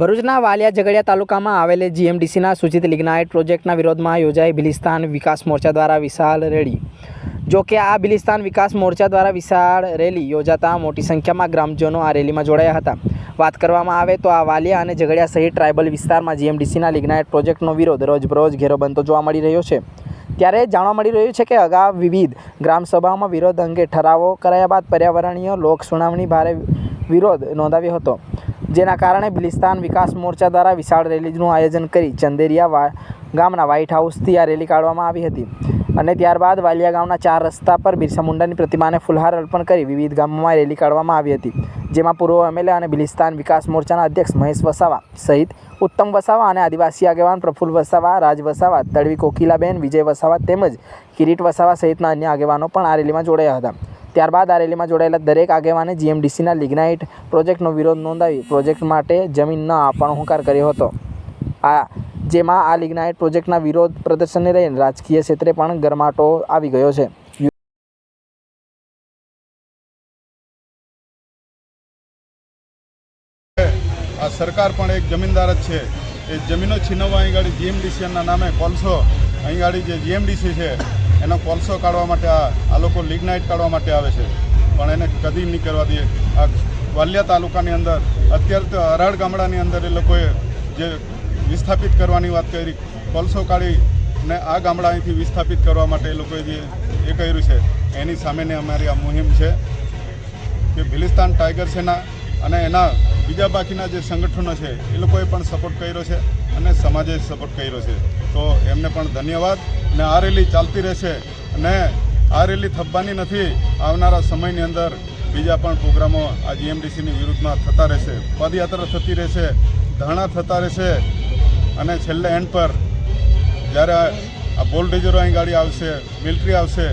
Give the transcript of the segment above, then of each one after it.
ભરૂચના વાલિયા ઝઘડિયા તાલુકામાં આવેલ જીએમડીસીના સૂચિત લિગ્નાઇટ પ્રોજેક્ટના વિરોધમાં યોજાઈ બિલિસ્તાન વિકાસ મોરચા દ્વારા વિશાળ રેલી. જો કે આ બિલિસ્તાન વિકાસ મોરચા દ્વારા વિશાળ રેલી યોજાતા મોટી સંખ્યામાં ગ્રામજનો આ રેલીમાં જોડાયા હતા. વાત કરવામાં આવે તો આ વાલિયા અને ઝઘડિયા સહિત ટ્રાઇબલ વિસ્તારમાં જીએમડીસીના લિગ્નાઇટ પ્રોજેક્ટનો વિરોધ રોજબરોજ ઘેરો બનતો જોવા મળી રહ્યો છે. ત્યારે જાણવા મળી રહ્યું છે કે અગાઉ વિવિધ ગ્રામસભાઓમાં વિરોધ અંગે ઠરાવો કરાયા બાદ પર્યાવરણીય લોક સુનાવણી ભારે વિરોધ નોંધાવ્યો હતો. જેના કારણે બિલિસ્તાન વિકાસ મોરચા દ્વારા વિશાળ રેલીનું આયોજન કરી ચંદેરિયા ગામના વ્હાઇટ હાઉસથી આ રેલી કાઢવામાં આવી હતી. અને ત્યારબાદ વાલિયા ગામના ચાર રસ્તા પર બિરસા મુંડાની પ્રતિમાને ફુલહાર અર્પણ કરી વિવિધ ગામોમાં રેલી કાઢવામાં આવી હતી. જેમાં પૂર્વ એમએલએ અને બિલિસ્તાન વિકાસ મોરચાના અધ્યક્ષ મહેશ વસાવા સહિત ઉત્તમ વસાવા અને આદિવાસી આગેવાન પ્રફુલ્લ વસાવા, રાજ વસાવા, તડવી કોકિલાબેન, વિજય વસાવા તેમજ કિરીટ વસાવા સહિતના અન્ય આગેવાનો પણ આ રેલીમાં જોડાયા હતા. ત્યારબાદ આ રેલીમાં જોડાયેલા દરેક આગેવાને જીએમડીસીના લિગ્નાઇટ પ્રોજેક્ટનો વિરોધ નોંધાવી પ્રોજેક્ટ માટે જમીન ન આપવાનો હુંકાર કર્યો હતો. આ, જેમાં આ લિગ્નાઇટ પ્રોજેક્ટના વિરોધ પ્રદર્શનને લઈને રાજકીય ક્ષેત્રે પણ ગરમાટો આવી ગયો છે. આ સરકાર પણ એક જમીનદાર જ છે. એ જમીનો છીનવવા અહીં ગાડી જીએમડીસીના નામે કોલસો. અહીં ગાડી જે જીએમડીસી છે એનો કોલસો કાઢવા માટે આ લોકો લિગ્નાઇટ કાઢવા માટે આવે છે. પણ એને કદી નહીં કરવા દે આ વાલિયા તાલુકાની અંદર, અત્યારે તો અરાડ ગામડાની અંદર એ લોકોએ જે વિસ્થાપિત કરવાની વાત કરી, કોલસો કાઢી ને આ ગામડા અહીંથી વિસ્થાપિત કરવા માટે એ લોકોએ જે એ કર્યું છે. એની સામેની અમારી આ મુહિમ છે કે ભિલિસ્તાન ટાઈગર સેના અને એના બીજા બાકીના જે સંગઠનો છે, એ લોકોએ પણ સપોર્ટ કર્યો છે અને સમાજે સપોર્ટ કર્યો છે. તો એમને પણ ધન્યવાદ. ને આ રેલી ચાલતી રહેશે અને આ રેલી થપવાની નથી, આવનારા સમયની અંદર બીજા પણ પ્રોગ્રામો આ જીએમડીસીની વિરુદ્ધમાં થતા રહેશે. પદયાત્રા થતી રહેશે, ધરણા થતા રહેશે અને છેલ્લે એન્ડ પર જ્યારે આ બોલડેજરો અહીં ગાડી આવશે, મિલિટરી આવશે,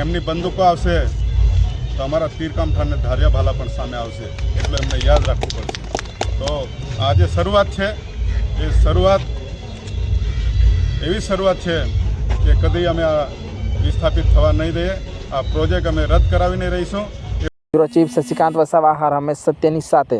એમની બંદૂકો આવશે, તો અમારા તીરકામ ઠાને ધાર્યા ભાલા પણ સામે આવશે. એટલે એમને યાદ રાખવું પડશે. તો આ જે શરૂઆત છે, એ શરૂઆત એવી શરૂઆત છે કે કદી અમે આ વિસ્થાપિત થવા નહીં દઈએ. આ પ્રોજેક્ટ અમે રદ કરાવીને રહીશું. ચીફ શશિકાંત વસાવા, હાર હંમેશ સત્યની સાથે.